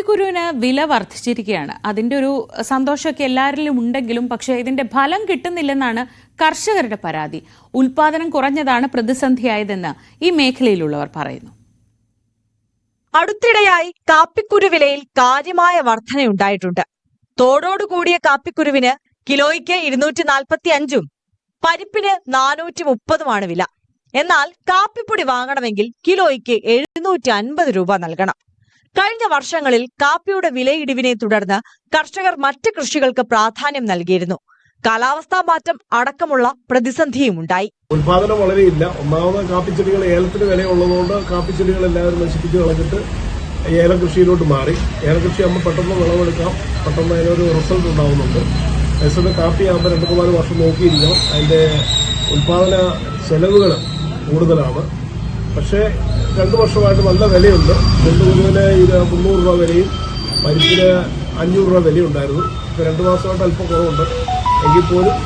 കാപ്പിക്കുരുവിന് വില വർദ്ധിച്ചിരിക്കുകയാണ്. അതിന്റെ ഒരു സന്തോഷമൊക്കെ എല്ലാവരിലും ഉണ്ടെങ്കിലും പക്ഷേ ഇതിന്റെ ഫലം കിട്ടുന്നില്ലെന്നാണ് കർഷകരുടെ പരാതി. ഉൽപാദനം കുറഞ്ഞതാണ് പ്രതിസന്ധിയായതെന്ന് ഈ മേഖലയിലുള്ളവർ പറയുന്നു. അടുത്തിടെയായി കാപ്പിക്കുരു വിലയിൽ കാര്യമായ വർധനയുണ്ടായിട്ടുണ്ട്. തോടോട് കൂടിയ കാപ്പിക്കുരുവിന് കിലോയ്ക്ക് ഇരുന്നൂറ്റി നാൽപ്പത്തി അഞ്ചും പരിപ്പിന് നാനൂറ്റി മുപ്പതുമാണ് വില. എന്നാൽ കാപ്പിപ്പൊടി വാങ്ങണമെങ്കിൽ കിലോയ്ക്ക് എഴുന്നൂറ്റി അൻപത് രൂപ നൽകണം. കഴിഞ്ഞ വർഷങ്ങളിൽ കാപ്പിയുടെ വിലയിടിവിനെ തുടർന്ന് കർഷകർ മറ്റ് കൃഷികൾക്ക് പ്രാധാന്യം നൽകിയിരുന്നു. കാലാവസ്ഥാ മാറ്റം അടക്കമുള്ള പ്രതിസന്ധിയും ഉണ്ടായി. ഉൽപാദനം വളരെയില്ല. ഒന്നാമത് കാപ്പിച്ചെടികൾ ഏലത്തിന് വിലയുള്ളതുകൊണ്ട് കാപ്പിച്ചെടികൾ എല്ലാവരും നശിപ്പിച്ച് കളഞ്ഞിട്ട് ഏലം കൃഷിയിലോട്ട് മാറി. ഏലകൃഷി ആകുമ്പോൾ പെട്ടെന്ന് വിളവെടുക്കാം. പെട്ടെന്ന് അതിനൊരു റിസൾട്ട് ഉണ്ടാവുന്നുണ്ട് അതേസമയം കാപ്പി ആകുമ്പോൾ രണ്ട് മൂന്നാൽ വർഷം നോക്കിയിരിക്കണം. അതിന്റെ ഉൽപാദന ചെലവുകൾ കൂടുതലാണ്. പക്ഷേ രണ്ട് വർഷമായിട്ട് നല്ല വിലയുണ്ട്. നെല്ല് മൂന്നിന് ഇത് മുന്നൂറ് രൂപ വിലയും പരിപ്പിന് അഞ്ഞൂറ് രൂപ വിലയുണ്ടായിരുന്നു ഇപ്പം രണ്ട് മാസമായിട്ട് അല്പം കുറവുണ്ട്. എങ്കിൽ പോലും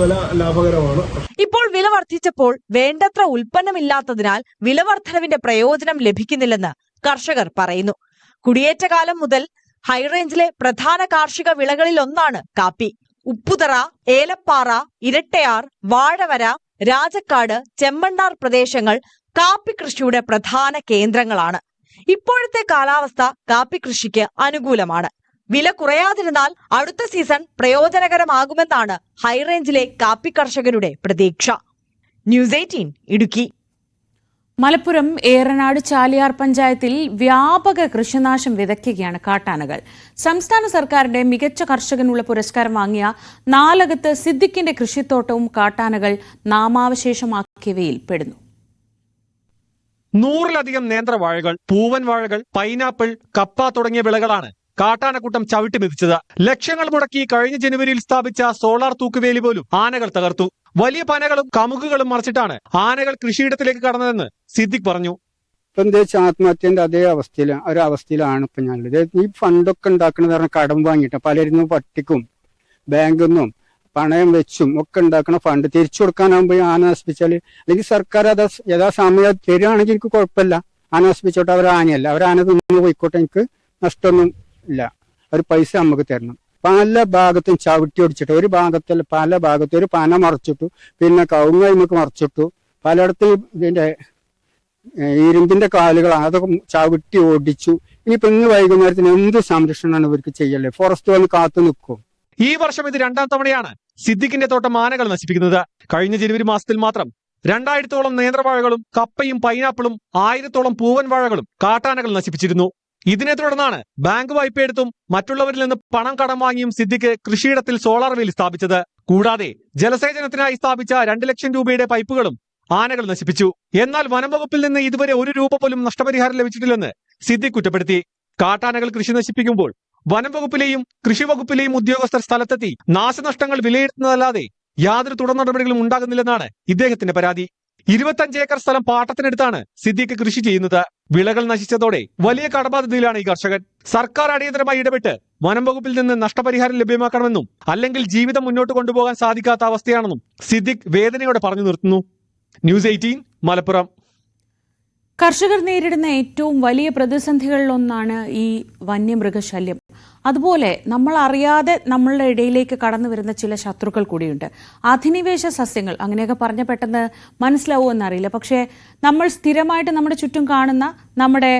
വില ലാഭകരമാണ്. ഇപ്പോൾ വില വർദ്ധിച്ചപ്പോൾ വേണ്ടത്ര ഉൽപ്പന്നമില്ലാത്തതിനാൽ വില വർധനവിന്റെ പ്രയോജനം ലഭിക്കുന്നില്ലെന്ന് കർഷകർ പറയുന്നു. കുടിയേറ്റകാലം മുതൽ ഹൈറേഞ്ചിലെ പ്രധാന കാർഷിക വിളകളിലൊന്നാണ് കാപ്പി. ഉപ്പുതറ ഏലപ്പാറ ഇരട്ടയാർ വാഴവര രാജക്കാട് ചെമ്മണ്ണാർ പ്രദേശങ്ങൾ കാപ്പി കൃഷിയുടെ പ്രധാന കേന്ദ്രങ്ങളാണ്. ഇപ്പോഴത്തെ കാലാവസ്ഥ കാപ്പി കൃഷിക്ക് അനുകൂലമാണ്. വില കുറയാതിരുന്നാൽ അടുത്ത സീസൺ പ്രയോജനകരമാകുമെന്നാണ് ഹൈറേഞ്ചിലെ കാപ്പി കർഷകരുടെ പ്രതീക്ഷ. News eighteen Idukki. Malappuram Eranad Chaliyar പഞ്ചായത്തിൽ വ്യാപക കൃഷിനാശം വിതയ്ക്കുകയാണ് കാട്ടാനകൾ. സംസ്ഥാന സർക്കാരിന്റെ മികച്ച കർഷകനുള്ള പുരസ്കാരം വാങ്ങിയ നാലകത്ത് സിദ്ദിഖിന്റെ കൃഷിത്തോട്ടവും കാട്ടാനകൾ നാമാവശേഷമാക്കിയവയിൽ പെടുന്നു നൂറിലധികം നേന്ത്രവാഴകൾ പൂവൻ വാഴകൾ പൈനാപ്പിൾ കപ്പ തുടങ്ങിയ വിളകളാണ് കാട്ടാനക്കൂട്ടം ചവിട്ടി മെതിച്ചത്. ലക്ഷങ്ങൾ മുടക്കി കഴിഞ്ഞ ജനുവരിയിൽ സ്ഥാപിച്ച സോളാർ തൂക്കുവേലി പോലും ആനകൾ തകർത്തു. വലിയ പനകളും കമുകുകളും മറിച്ചിട്ടാണ് ആനകൾ കൃഷിയിടത്തിലേക്ക് കടന്നതെന്ന് സിദ്ദിഖ് പറഞ്ഞു. ഇപ്പം വെച്ചാൽ ആത്മഹത്യന്റെ അതേ അവസ്ഥയിലാണ് ഇപ്പൊ ഞാനുള്ളത് ഈ ഫണ്ടൊക്കെ ഉണ്ടാക്കണത് പറഞ്ഞാൽ കടം വാങ്ങിയിട്ട് പലരും പട്ടിക്കും ബാങ്കിൽ നിന്നും പണയം വെച്ചും ഒക്കെ ഉണ്ടാക്കണ ഫണ്ട് തിരിച്ചു കൊടുക്കാനാകുമ്പോൾ ആന നശിപ്പിച്ചാൽ അല്ലെങ്കിൽ സർക്കാർ അത് യഥാസമയം തരികയാണെങ്കിൽ എനിക്ക് കുഴപ്പമില്ല. ആന നശിപ്പിച്ചോട്ടെ അവർ ആനയല്ല. അവർ ആന തിന്നു പോയിക്കോട്ടെ എനിക്ക് നഷ്ടമൊന്നും ഇല്ല. അവർ പൈസ നമുക്ക് തരണം. പല ഭാഗത്തും ചവിട്ടി ഒടിച്ചിട്ട്. ഒരു ഭാഗത്തിൽ പല ഭാഗത്തും ഒരു പന മറച്ചിട്ടു. പിന്നെ കൗങ്ങൾക്ക് നമുക്ക് മറച്ചിട്ടു. പലയിടത്തും ഇതിന്റെ ഇരുമ്പിന്റെ കാലുകൾ അതൊക്കെ ചവിട്ടി ഓടിച്ചു. ഇനിയിപ്പോ ഇന്ന് വൈകുന്നേരത്തിന് എന്ത് സംരക്ഷണമാണ് ഇവർക്ക് ചെയ്യല്ലേ ഫോറസ്റ്റ് വന്ന് കാത്തു നിൽക്കും. ഈ വർഷം ഇത് രണ്ടാം തവണയാണ് സിദ്ദിഖിന്റെ തോട്ടം ആനകൾ നശിപ്പിക്കുന്നത്. കഴിഞ്ഞ ജനുവരി മാസത്തിൽ മാത്രം രണ്ടായിരത്തോളം നേന്ത്രവാഴകളും കപ്പയും പൈനാപ്പിളും ആയിരത്തോളം പൂവൻ വാഴകളും കാട്ടാനകൾ നശിപ്പിച്ചിരുന്നു. ഇതിനെ തുടർന്നാണ് ബാങ്ക് വായ്പയെടുത്തും മറ്റുള്ളവരിൽ നിന്ന് പണം കടം വാങ്ങിയും സിദ്ദിഖ് കൃഷിയിടത്തിൽ സോളാർ വെയിൽ സ്ഥാപിച്ചത്. കൂടാതെ ജലസേചനത്തിനായി സ്ഥാപിച്ച രണ്ട് ലക്ഷം രൂപയുടെ പൈപ്പുകളും ആനകൾ നശിപ്പിച്ചു. എന്നാൽ വനംവകുപ്പിൽ നിന്ന് ഇതുവരെ ഒരു രൂപ പോലും നഷ്ടപരിഹാരം ലഭിച്ചിട്ടില്ലെന്ന് സിദ്ദിഖ് കുറ്റപ്പെടുത്തി. കാട്ടാനകൾ കൃഷി നശിപ്പിക്കുമ്പോൾ വനംവകുപ്പിലെയും കൃഷി വകുപ്പിലെയും ഉദ്യോഗസ്ഥർ സ്ഥലത്തെത്തി നാശനഷ്ടങ്ങൾ വിലയിരുത്തുന്നതല്ലാതെ യാതൊരു തുടർ നടപടികളും ഉണ്ടാകുന്നില്ലെന്നാണ് ഇദ്ദേഹത്തിന്റെ പരാതി. ഇരുപത്തഞ്ച് ഏക്കർ സ്ഥലം പാട്ടത്തിനടുത്താണ് സിദ്ദീഖ് കൃഷി ചെയ്യുന്നത്. വിളകൾ നശിച്ചതോടെ വലിയ കടബാധ്യതയിലാണ് ഈ കർഷകൻ. സർക്കാർ അടിയന്തരമായി ഇടപെട്ട് വനം വകുപ്പിൽ നിന്ന് നഷ്ടപരിഹാരം ലഭ്യമാക്കണമെന്നും അല്ലെങ്കിൽ ജീവിതം മുന്നോട്ട് കൊണ്ടുപോകാൻ സാധിക്കാത്ത അവസ്ഥയാണെന്നും സിദ്ദിഖ് വേദനയോടെ പറഞ്ഞു നിർത്തുന്നു. News eighteen Malappuram. കർഷകർ നേരിടുന്ന ഏറ്റവും വലിയ പ്രതിസന്ധികളിലൊന്നാണ് ഈ വന്യമൃഗശല്യം. അതുപോലെ നമ്മൾ അറിയാതെ നമ്മളുടെ ഇടയിലേക്ക് കടന്നു വരുന്ന ചില ശത്രുക്കൾ കൂടിയുണ്ട്. അധിനിവേശ സസ്യങ്ങൾ അങ്ങനെയൊക്കെ പറഞ്ഞ പെട്ടെന്ന് മനസ്സിലാവുമെന്നറിയില്ല പക്ഷേ നമ്മൾ സ്ഥിരമായിട്ട് നമ്മുടെ ചുറ്റും കാണുന്ന നമ്മുടെ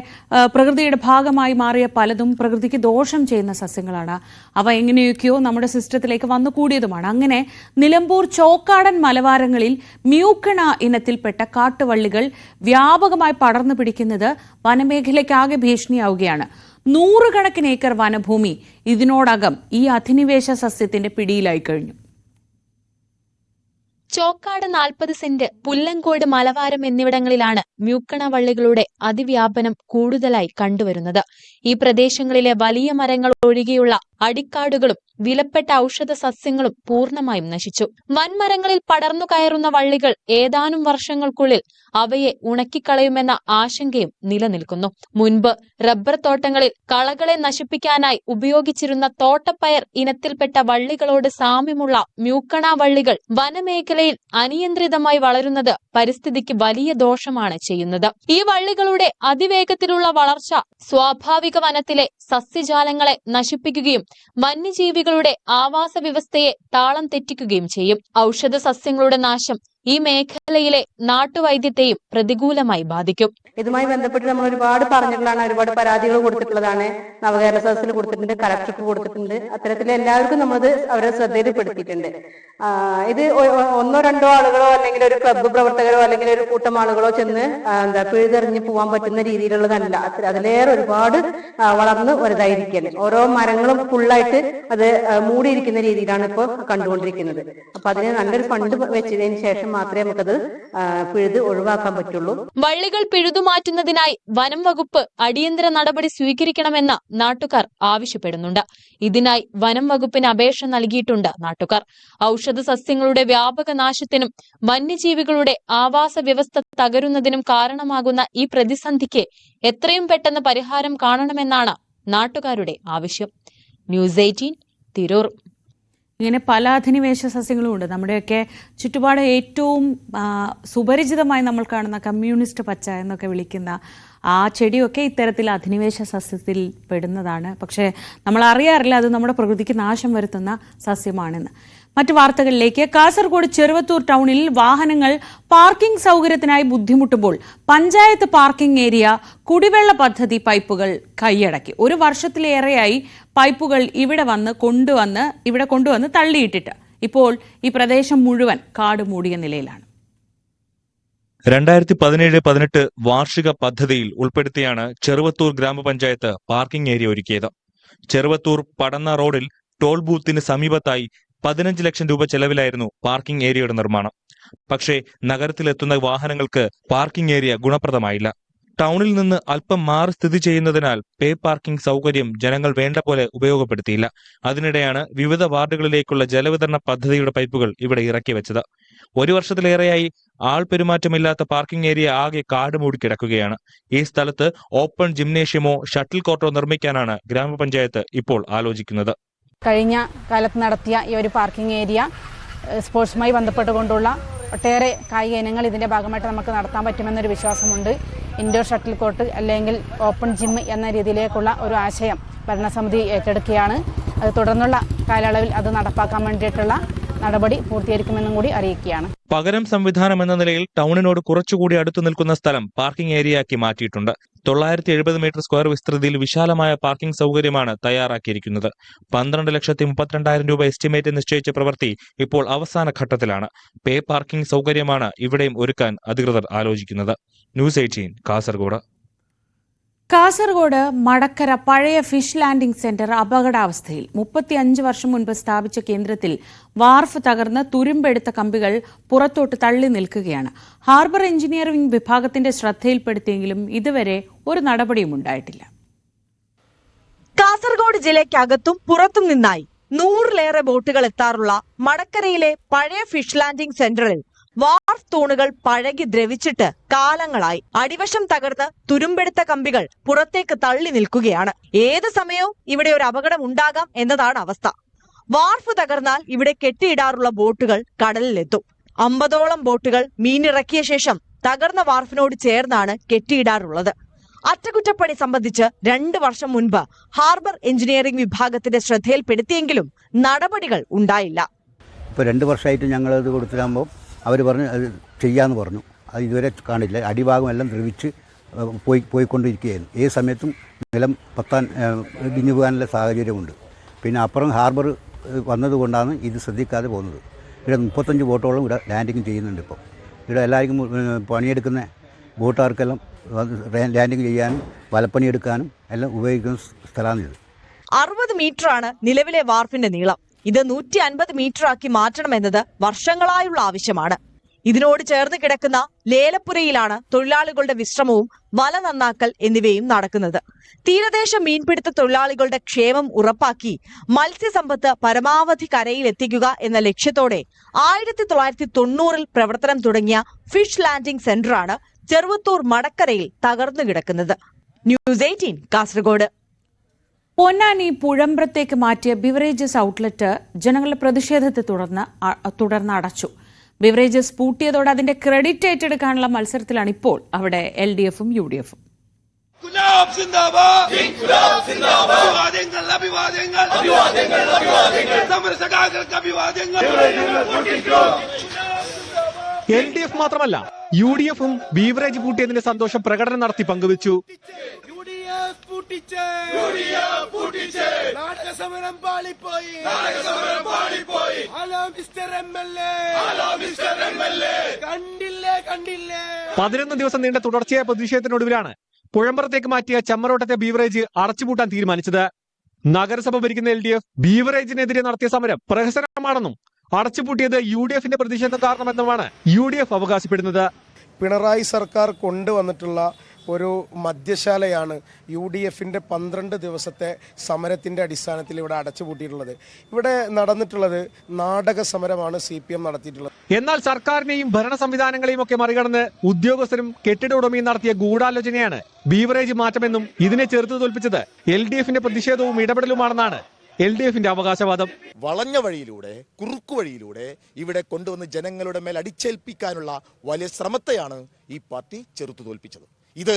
പ്രകൃതിയുടെ ഭാഗമായി മാറിയ പലതും പ്രകൃതിക്ക് ദോഷം ചെയ്യുന്ന സസ്യങ്ങളാണ്. അവ എങ്ങനെയൊക്കെയോ നമ്മുടെ സിസ്റ്റത്തിലേക്ക് വന്നു കൂടിയതുമാണ്. അങ്ങനെ നിലമ്പൂർ ചോക്കാടൻ മലവാരങ്ങളിൽ മ്യൂക്കണ ഇനത്തിൽപ്പെട്ട കാട്ടുവള്ളികൾ വ്യാപകമായി പടർന്നു പിടിക്കുന്നത് വനമേഖലയ്ക്കാകെ ഭീഷണിയാവുകയാണ്. നൂറുകണക്കിന് ഏക്കർ വനഭൂമി ഇതിനോടകം ഈ അധിനിവേശ സസ്യത്തിന്റെ പിടിയിലായി കഴിഞ്ഞു. ചോക്കാട് നാൽപ്പത് സെന്റ് പുല്ലങ്കോട് മലവാരം എന്നിവിടങ്ങളിലാണ് മ്യൂക്കണ വള്ളികളുടെ അതിവ്യാപനം കൂടുതലായി കണ്ടുവരുന്നത്. ഈ പ്രദേശങ്ങളിലെ വലിയ മരങ്ങൾ ഒഴികെയുള്ള അടിക്കാടുകളും വിലപ്പെട്ട ഔഷധ സസ്യങ്ങളും പൂർണമായും നശിച്ചു. വൻമരങ്ങളിൽ പടർന്നു കയറുന്ന വള്ളികൾ ഏതാനും വർഷങ്ങൾക്കുള്ളിൽ അവയെ ഉണക്കിക്കളയുമെന്ന ആശങ്കയും നിലനിൽക്കുന്നു. മുൻപ് റബ്ബർ തോട്ടങ്ങളിൽ കളകളെ നശിപ്പിക്കാനായി ഉപയോഗിച്ചിരുന്ന തോട്ടപ്പയർ ഇനത്തിൽപ്പെട്ട വള്ളികളോട് സാമ്യമുള്ള മ്യൂക്കണ വള്ളികൾ വനമേഖലയിൽ അനിയന്ത്രിതമായി വളരുന്നത് പരിസ്ഥിതിക്ക് വലിയ ദോഷമാണ് ചെയ്യുന്നത്. ഈ വള്ളികളുടെ അതിവേഗത്തിലുള്ള വളർച്ച സ്വാഭാവിക വനത്തിലെ സസ്യജാലങ്ങളെ നശിപ്പിക്കുകയും വന്യജീവികളുടെ ആവാസ വ്യവസ്ഥയെ താളം തെറ്റിക്കുകയും ചെയ്യും. ഔഷധ സസ്യങ്ങളുടെ നാശം ഈ മേഖലയിലെ നാട്ടുവൈദ്യത്തെയും പ്രതികൂലമായി ബാധിക്കും. ഇതുമായി ബന്ധപ്പെട്ട് നമ്മൾ ഒരുപാട് പറഞ്ഞിട്ടുള്ളതാണ്. ഒരുപാട് പരാതികൾ കൊടുത്തിട്ടുള്ളതാണ്. നവകേരള സദസ്സിൽ കൊടുത്തിട്ടുണ്ട് കലക്ടർക്ക് കൊടുത്തിട്ടുണ്ട്. അത്തരത്തിൽ എല്ലാവർക്കും നമ്മളത് അവരെ ശ്രദ്ധയിൽപ്പെടുത്തിയിട്ടുണ്ട്. ഇത് ഒന്നോ രണ്ടോ ആളുകളോ അല്ലെങ്കിൽ ഒരു ക്ലബ്ബ് പ്രവർത്തകരോ അല്ലെങ്കിൽ ഒരു കൂട്ടം ആളുകളോ ചെന്ന് എന്താ പിഴുതെറിഞ്ഞ് പോകാൻ പറ്റുന്ന രീതിയിലുള്ളതല്ല. അതിലേറെ ഒരുപാട് വളർന്ന് വലുതായിരിക്കുകയാണ്. ഓരോ മരങ്ങളും ഫുള്ളായിട്ട് അത് മൂടിയിരിക്കുന്ന രീതിയിലാണ് ഇപ്പോൾ കണ്ടുകൊണ്ടിരിക്കുന്നത്. അപ്പൊ അതിന് നല്ലൊരു ഫണ്ട് വെച്ചതിന് ശേഷം മാത്രമേ നമുക്കത് പിഴുത് ഒഴിവാക്കാൻ പറ്റുള്ളൂ. വള്ളികൾ പിഴുതുമാറ്റുന്നതിനായി വനം വകുപ്പ് അടിയന്തര നടപടി സ്വീകരിക്കണമെന്ന് നാട്ടുകാർ ആവശ്യപ്പെടുന്നുണ്ട്. ഇതിനായി വനം വകുപ്പിന് അപേക്ഷ നൽകിയിട്ടുണ്ട് നാട്ടുകാർ. ഔഷധ സസ്യങ്ങളുടെ വ്യാപക നാശത്തിനും വന്യജീവികളുടെ ആവാസ വ്യവസ്ഥ തകരുന്നതിനും കാരണമാകുന്ന ഈ പ്രതിസന്ധിക്ക് എത്രയും പെട്ടെന്ന് പരിഹാരം കാണണമെന്നാണ് നാട്ടുകാരുടെ ആവശ്യം. News eighteen Tirur. ഇങ്ങനെ പല അധിനിവേശ സസ്യങ്ങളും ഉണ്ട്. നമ്മുടെയൊക്കെ ചുറ്റുപാട് ഏറ്റവും സുപരിചിതമായി നമ്മൾ കാണുന്ന കമ്മ്യൂണിസ്റ്റ് പച്ച എന്നൊക്കെ വിളിക്കുന്ന ആ ചെടിയൊക്കെ ഇത്തരത്തിൽ അധിനിവേശ സസ്യത്തിൽ പെടുന്നതാണ്. പക്ഷേ നമ്മൾ അറിയാറില്ല അത് നമ്മുടെ പ്രകൃതിക്ക് നാശം വരുത്തുന്ന സസ്യമാണെന്ന്. മറ്റു വാർത്തകളിലേക്ക്. കാസർഗോഡ് ചെറുവത്തൂർ ടൗണിൽ വാഹനങ്ങൾ പാർക്കിംഗ് സൗകര്യത്തിനായി ബുദ്ധിമുട്ടുമ്പോൾ പഞ്ചായത്ത് പാർക്കിംഗ് ഏരിയ കുടിവെള്ള പദ്ധതി പൈപ്പുകൾ കൈയടക്കി. ഒരു വർഷത്തിലേറെയായി പൈപ്പുകൾ ഇവിടെ വന്ന് കൊണ്ടുവന്ന് ഇവിടെ കൊണ്ടുവന്ന് തള്ളിയിട്ടിട്ട്. ഇപ്പോൾ ഈ പ്രദേശം മുഴുവൻ കാട് മൂടിയ നിലയിലാണ്. രണ്ടായിരത്തി പതിനേഴ് പതിനെട്ട് വാർഷിക പദ്ധതിയിൽ ഉൾപ്പെടുത്തിയാണ് ചെറുവത്തൂർ ഗ്രാമപഞ്ചായത്ത് പാർക്കിംഗ് ഏരിയ ഒരുക്കിയത്. ചെറുവത്തൂർ പടന്ന റോഡിൽ ടോൾ ബൂത്തിന് സമീപത്തായി പതിനഞ്ച് ലക്ഷം രൂപ ചെലവിലായിരുന്നു പാർക്കിംഗ് ഏരിയയുടെ നിർമ്മാണം. പക്ഷേ നഗരത്തിലെത്തുന്ന വാഹനങ്ങൾക്ക് പാർക്കിംഗ് ഏരിയ ഗുണപ്രദമായില്ല. ടൗണിൽ നിന്ന് അല്പം മാറി സ്ഥിതി ചെയ്യുന്നതിനാൽ പേ പാർക്കിംഗ് സൗകര്യം ജനങ്ങൾ വേണ്ട പോലെ ഉപയോഗപ്പെടുത്തിയില്ല. അതിനിടെയാണ് വിവിധ വാർഡുകളിലേക്കുള്ള ജലവിതരണ പദ്ധതിയുടെ പൈപ്പുകൾ ഇവിടെ ഇറക്കി വെച്ചത്. ഒരു വർഷത്തിലേറെയായി ആൾ പെരുമാറ്റമില്ലാത്ത പാർക്കിംഗ് ഏരിയ ആകെ കാട് മൂടി കിടക്കുകയാണ്. ഈ സ്ഥലത്ത് ഓപ്പൺ ജിംനേഷ്യമോ ഷട്ടിൽ കോർട്ടോ നിർമ്മിക്കാനാണ് ഗ്രാമപഞ്ചായത്ത് ഇപ്പോൾ ആലോചിക്കുന്നത്. കഴിഞ്ഞ കാലത്ത് നടത്തിയ ഈ ഒരു പാർക്കിംഗ് ഏരിയ സ്പോർട്സുമായി ബന്ധപ്പെട്ടുകൊണ്ടുള്ള ഒട്ടേറെ കായിക ഇനങ്ങൾ ഇതിന്റെ ഭാഗമായിട്ട് നമുക്ക് നടത്താൻ പറ്റുമെന്നൊരു വിശ്വാസമുണ്ട്. ഇൻഡോർ ഷട്ടിൽ കോർട്ട് അല്ലെങ്കിൽ ഓപ്പൺ ജിം എന്ന രീതിയിലേക്കുള്ള ഒരു ആശയം ഭരണസമിതി ഏറ്റെടുക്കുകയാണ്. അത് തുടർന്നുള്ള കാലയളവിൽ അത് നടപ്പാക്കാൻ വേണ്ടിയിട്ടുള്ള നടപടി പൂർത്തീകരിക്കുമെന്നും കൂടി അറിയിക്കുകയാണ്. പകരം സംവിധാനം എന്ന നിലയിൽ ടൗണിനോട് കുറച്ചുകൂടി അടുത്തു നിൽക്കുന്ന സ്ഥലം പാർക്കിംഗ് ഏരിയയാക്കി മാറ്റിയിട്ടുണ്ട്. തൊള്ളായിരത്തി എഴുപത് മീറ്റർ സ്ക്വയർ വിസ്തൃതിയിൽ വിശാലമായ പാർക്കിംഗ് സൗകര്യമാണ് തയ്യാറാക്കിയിരിക്കുന്നത്. പന്ത്രണ്ട് ലക്ഷത്തി മുപ്പത്തിരണ്ടായിരം രൂപ എസ്റ്റിമേറ്റ് നിശ്ചയിച്ച പ്രവൃത്തി ഇപ്പോൾ അവസാന ഘട്ടത്തിലാണ്. പേ പാർക്കിംഗ് സൗകര്യമാണ് ഇവിടെയും ഒരുക്കാൻ അധികൃതർ ആലോചിക്കുന്നത്. News eighteen Kasaragod. Kasaragod Madakkara പഴയ ഫിഷ് ലാൻഡിംഗ് സെന്റർ അപകടാവസ്ഥയിൽ മുപ്പത്തിയഞ്ച് വർഷം മുൻപ് സ്ഥാപിച്ച കേന്ദ്രത്തിൽ വാർഫ് തകർന്ന് തുരുമ്പെടുത്ത കമ്പികൾ പുറത്തോട്ട് തള്ളി നിൽക്കുകയാണ്. ഹാർബർ എഞ്ചിനീയറിംഗ് വിഭാഗത്തിന്റെ ശ്രദ്ധയിൽപ്പെടുത്തിയെങ്കിലും ഇതുവരെ ഒരു നടപടിയും ഉണ്ടായിട്ടില്ല. കാസർഗോഡ് ജില്ലയ്ക്കകത്തും പുറത്തും നിന്നായി നൂറിലേറെ ബോട്ടുകൾ എത്താറുള്ള മടക്കരയിലെ പഴയ ഫിഷ് ലാൻഡിംഗ് സെന്ററിൽ വാർഫ് തൂണുകൾ പഴകി ദ്രവിച്ചിട്ട് കാലങ്ങളായി. അടിവശം തകർന്ന് തുരുമ്പെടുത്ത കമ്പികൾ പുറത്തേക്ക് തള്ളി നിൽക്കുകയാണ്. ഏത് സമയവും ഇവിടെ ഒരു അപകടം ഉണ്ടാകാം എന്നതാണ് അവസ്ഥ. വാർഫ് തകർന്നാൽ ഇവിടെ കെട്ടിയിടാറുള്ള ബോട്ടുകൾ കടലിലെത്തും. അമ്പതോളം ബോട്ടുകൾ മീനിറക്കിയ ശേഷം തകർന്ന വാർഫിനോട് ചേർന്നാണ് കെട്ടിയിടാറുള്ളത്. അറ്റകുറ്റപ്പണി സംബന്ധിച്ച് രണ്ട് വർഷം മുൻപ് ഹാർബർ എഞ്ചിനീയറിംഗ് വിഭാഗത്തിന്റെ ശ്രദ്ധയിൽപ്പെടുത്തിയെങ്കിലും നടപടികൾ ഉണ്ടായില്ല. ഇപ്പോൾ രണ്ട് വർഷമായിട്ട് ഞങ്ങൾ ഇത് കൊടുത്തിട്ടാകുമ്പോൾ അവർ പറഞ്ഞു അത് ചെയ്യാമെന്ന് പറഞ്ഞു. അത് ഇതുവരെ കാണില്ല. അടിഭാഗം എല്ലാം ദ്രവിച്ച് പോയി പോയിക്കൊണ്ടിരിക്കുകയായിരുന്നു. ഏത് സമയത്തും നിലം പത്താൻ ഇടിഞ്ഞു പോകാനുള്ള സാഹചര്യമുണ്ട്. പിന്നെ അപ്പുറം ഹാർബർ വന്നതുകൊണ്ടാണ് ഇത് ശ്രദ്ധിക്കാതെ പോകുന്നത്. ഇവിടെ മുപ്പത്തഞ്ച് ബോട്ടോളം ഇവിടെ ലാൻഡിങ് ചെയ്യുന്നുണ്ട് ഇപ്പോൾ ഇവിടെ എല്ലാവർക്കും പണിയെടുക്കുന്ന ബോട്ടുകാർക്കെല്ലാം ലാൻഡിങ് ചെയ്യാനും വലപ്പണിയെടുക്കാനും എല്ലാം ഉപയോഗിക്കുന്ന സ്ഥലമാണിത്. അറുപത് മീറ്ററാണ് നിലവിലെ വാർഫിന്റെ നീളം. ഇത് നൂറ്റി അൻപത് മീറ്റർ ആക്കി മാറ്റണമെന്നത് വർഷങ്ങളായുള്ള ആവശ്യമാണ്. ഇതിനോട് ചേർന്ന് കിടക്കുന്ന ലേലപ്പുരയിലാണ് തൊഴിലാളികളുടെ വിശ്രമവും വല നന്നാക്കൽ എന്നിവയും നടക്കുന്നത്. തീരദേശ മീൻപിടുത്ത തൊഴിലാളികളുടെ ക്ഷേമം ഉറപ്പാക്കി മത്സ്യസമ്പത്ത് പരമാവധി കരയിൽ എത്തിക്കുക എന്ന ലക്ഷ്യത്തോടെ ആയിരത്തി തൊള്ളായിരത്തി തൊണ്ണൂറിൽ പ്രവർത്തനം തുടങ്ങിയ ഫിഷ് ലാൻഡിംഗ് സെന്ററാണ് ചെറുവത്തൂർ മടക്കരയിൽ തകർന്നു കിടക്കുന്നത്. News eighteen Kasaragod. പൊന്നാനി പുഴമ്പ്രത്തേക്ക് മാറ്റിയ ബിവറേജസ് ഔട്ട്ലെറ്റ് ജനങ്ങളുടെ പ്രതിഷേധത്തെ തുടർന്ന് തുടർന്ന് അടച്ചു. ബിവറേജസ് പൂട്ടിയതോടെ അതിന്റെ ക്രെഡിറ്റ് ഏറ്റെടുക്കാനുള്ള മത്സരത്തിലാണ് ഇപ്പോൾ അവിടെ എൽ ഡി എഫും യു ഡി എഫും. എൽ ഡി എഫ് മാത്രമല്ല യു ഡി എഫും ബീവറേജ് പൂട്ടിയതിന്റെ സന്തോഷം പ്രകടനം നടത്തി പങ്കുവച്ചു. എഫ് പൂട്ടിച്ച്. പൂട്ടിച്ച്. നാടക സമരം പാളിപ്പോയി. നാടക സമരം പാളിപ്പോയി. Hello mister M L A. Hello mister M L A. കണ്ടില്ലേ കണ്ടില്ലേ. പതിനൊന്ന് ദിവസം നീണ്ട തുടർച്ചയായ പ്രതിഷേധത്തിനൊടുവിലാണ് പുഴമ്പുറത്തേക്ക് മാറ്റിയ ചമ്മരോട്ടത്തെ ബീവറേജ് അടച്ചുപൂട്ടാൻ തീരുമാനിച്ചത്. നഗരസഭ ഭരിക്കുന്ന എൽ ഡി എഫ് ബീവറേജിനെതിരെ നടത്തിയ സമരം പ്രഹസനമാണെന്നും അടച്ചുപൂട്ടിയത് യു ഡി എഫിന്റെ പ്രതിഷേധം കാരണമെന്നുമാണ് യു ഡി എഫ് അവകാശപ്പെടുന്നത്. പിണറായി സർക്കാർ കൊണ്ടുവന്നിട്ടുള്ള ഒരു മദ്യശാലയാണ് യു ഡി എഫിന്റെ പന്ത്രണ്ട് ദിവസത്തെ സമരത്തിന്റെ അടിസ്ഥാനത്തിൽ ഇവിടെ അടച്ചുപൂട്ടിയിട്ടുള്ളത്. ഇവിടെ നടന്നിട്ടുള്ളത് നാടക സമരമാണ് സി പി എം നടത്തിയിട്ടുള്ളത്. എന്നാൽ സർക്കാരിനെയും ഭരണ സംവിധാനങ്ങളെയും ഒക്കെ മറികടന്ന് ഉദ്യോഗസ്ഥരും കെട്ടിട ഉടമയും നടത്തിയ ഗൂഢാലോചനയാണ് ബീവറേജ് മാറ്റമെന്നും ഇതിനെ ചെറുത്തു തോൽപ്പിച്ചത് എൽ ഡി എഫിന്റെ പ്രതിഷേധവും ഇടപെടലുമാണെന്നാണ് എൽ ഡി എഫിന്റെ അവകാശവാദം. വളഞ്ഞ വഴിയിലൂടെ കുറുക്കു വഴിയിലൂടെ ഇവിടെ കൊണ്ടുവന്ന് ജനങ്ങളുടെ മേൽ അടിച്ചേൽപ്പിക്കാനുള്ള വലിയ ശ്രമത്തെയാണ് ഈ പാർട്ടി ചെറുത്തു തോൽപ്പിച്ചത്. ഇത്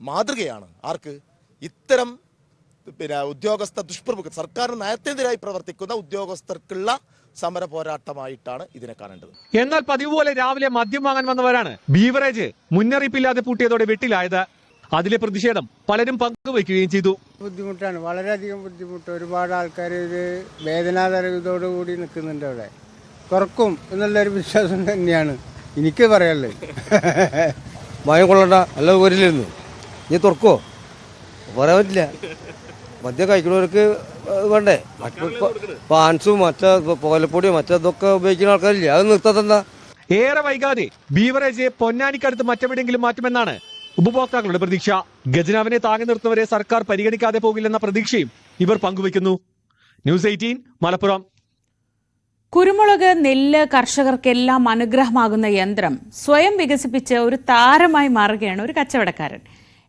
മാതൃകയാണ്. ആർക്ക്? ഇത്തരം പിന്നെ ഉദ്യോഗസ്ഥ ദുഷ്പ്രമുഖ സർക്കാരിന് നയത്തിനെതിരായി പ്രവർത്തിക്കുന്ന ഉദ്യോഗസ്ഥർക്കുള്ള സമര പോരാട്ടമായിട്ടാണ് ഇതിനെ കാണേണ്ടത്. എന്നാൽ പതിവ് പോലെ രാവിലെ മദ്യം വാങ്ങാൻ വന്നവരാണ്. ബീവറേജ് മുന്നറിയിപ്പില്ലാതെ പൂട്ടിയതോടെ വെട്ടിലായത്. അതിലെ പ്രതിഷേധം പലരും പങ്കുവയ്ക്കുകയും ചെയ്തു. ബുദ്ധിമുട്ടാണ്. വളരെയധികം ബുദ്ധിമുട്ട്. ഒരുപാട് ആൾക്കാർ ഇത് വേദനാതരകത്തോടു കൂടി നിൽക്കുന്നുണ്ട് അവിടെ. കുറക്കും എന്നുള്ളൊരു വിശ്വാസം തന്നെയാണ്. എനിക്ക് പറയാനുള്ളത്. ഭയം കൊള്ളണ്ട അല്ല വരില്ലായിരുന്നു നീ തുറക്കോ? പറയാൻ പറ്റില്ല. മദ്യം കഴിക്കുന്നവർക്ക് വേണ്ടേ? പാൻസും മറ്റേ പോലപ്പൊടിയും മറ്റേതൊക്കെ ഉപയോഗിക്കുന്ന ആൾക്കാരില്ലേ? അത് നിർത്താത്തെന്താ ഏറെ വൈകാതെ ബീവറേജ് പൊന്നാനിക്കടുത്ത് മറ്റെവിടെയെങ്കിലും മാറ്റുമെന്നാണ് ഉപഭോക്താക്കളുടെ പ്രതീക്ഷ. ഗജനാവിനെ താങ്ങി നിർത്തുന്നവരെ സർക്കാർ പരിഗണിക്കാതെ പോകില്ലെന്ന പ്രതീക്ഷയും ഇവർ പങ്കുവയ്ക്കുന്നു. News eighteen Malappuram. കുരുമുളക് നെല്ല് കർഷകർക്കെല്ലാം അനുഗ്രഹമാകുന്ന യന്ത്രം സ്വയം വികസിപ്പിച്ച് ഒരു താരമായി മാറുകയാണ് ഒരു കച്ചവടക്കാരൻ.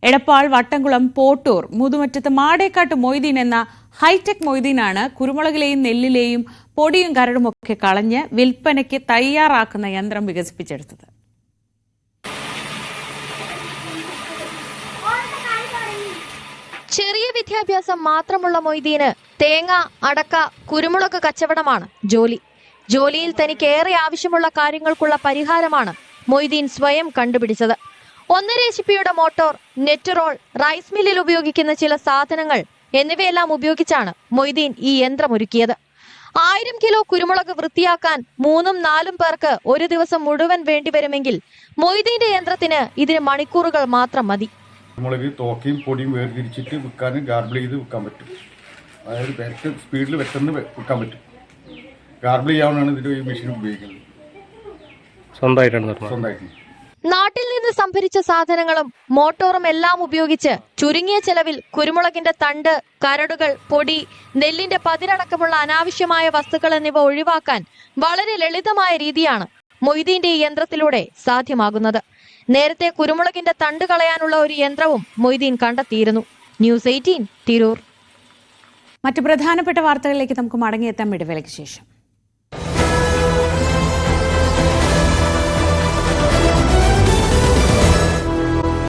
എടപ്പാൾ വട്ടംകുളം പോട്ടൂർ മുതുമറ്റത്ത് മാടേക്കാട്ട് മൊയ്തീൻ എന്ന ഹൈടെക് മൊയ്തീനാണ് കുരുമുളകിലെയും നെല്ലിലെയും പൊടിയും കരടും ഒക്കെ കളഞ്ഞ് വിൽപ്പനയ്ക്ക് തയ്യാറാക്കുന്ന യന്ത്രം വികസിപ്പിച്ചെടുത്തത്. ചെറിയ വിദ്യാഭ്യാസം മാത്രമുള്ള മൊയ്തീന് തേങ്ങ അടക്ക കുരുമുളക് കച്ചവടമാണ് ജോലി. ജോലിയിൽ തനിക്ക് ഏറെ ആവശ്യമുള്ള കാര്യങ്ങൾക്കുള്ള പരിഹാരമാണ് മൊയ്തീൻ സ്വയം കണ്ടുപിടിച്ചത്. ഒന്നര എച്ച് പിയുടെ മോട്ടോർ നെറ്ററോൾ റൈസ് മില്ലിൽ ഉപയോഗിക്കുന്ന ചില സാധനങ്ങൾ എന്നിവയെല്ലാം ഉപയോഗിച്ചാണ് മൊയ്തീൻ ഈ യന്ത്രം ഒരുക്കിയത് ആയിരം കിലോ കുരുമുളക് വൃത്തിയാക്കാൻ മൂന്നും നാലും പേർക്ക് ഒരു ദിവസം മുഴുവൻ വേണ്ടിവരുമെങ്കിൽ മൊയ്തീന്റെ യന്ത്രത്തിന് ഇതിന് മണിക്കൂറുകൾ മാത്രം മതി. കുരുമുളക് തോക്കയും പൊടിയും വേർതിരിച്ചിട്ട് വിൽക്കാനും ഗാർബിൾ ചെയ്ത് വിൽക്കാൻ പറ്റും. അതായത് സ്പീഡിൽ പെട്ടെന്ന് വിൽക്കാൻ പറ്റും. ഗാർബിൾ ചെയ്യാവുന്നതാണ് ഈ മെഷീൻ ഉപയോഗിക്കുന്നത്. സ്വന്തമായിട്ടാണ് സ്വന്തമായിട്ട്. നാട്ടിൽ നിന്ന് സംഭരിച്ച സാധനങ്ങളും മോട്ടോറും എല്ലാം ഉപയോഗിച്ച് ചുരുങ്ങിയ ചെലവിൽ കുരുമുളകിന്റെ തണ്ട് കരടുകൾ പൊടി നെല്ലിന്റെ പതിരടക്കമുള്ള അനാവശ്യമായ വസ്തുക്കൾ എന്നിവ ഒഴിവാക്കാൻ വളരെ ലളിതമായ രീതിയാണ് മൊയ്തീന്റെ ഈ യന്ത്രത്തിലൂടെ സാധ്യമാകുന്നത്. നേരത്തെ കുരുമുളകിന്റെ തണ്ട് കളയാനുള്ള ഒരു യന്ത്രവും മൊയ്തീൻ കണ്ടെത്തിയിരുന്നു. News eighteen Tirur. മറ്റു പ്രധാനപ്പെട്ട വാർത്തകളിലേക്ക് നമുക്ക് മടങ്ങിയെത്താം. ഇടവേളയ്ക്ക് ശേഷം.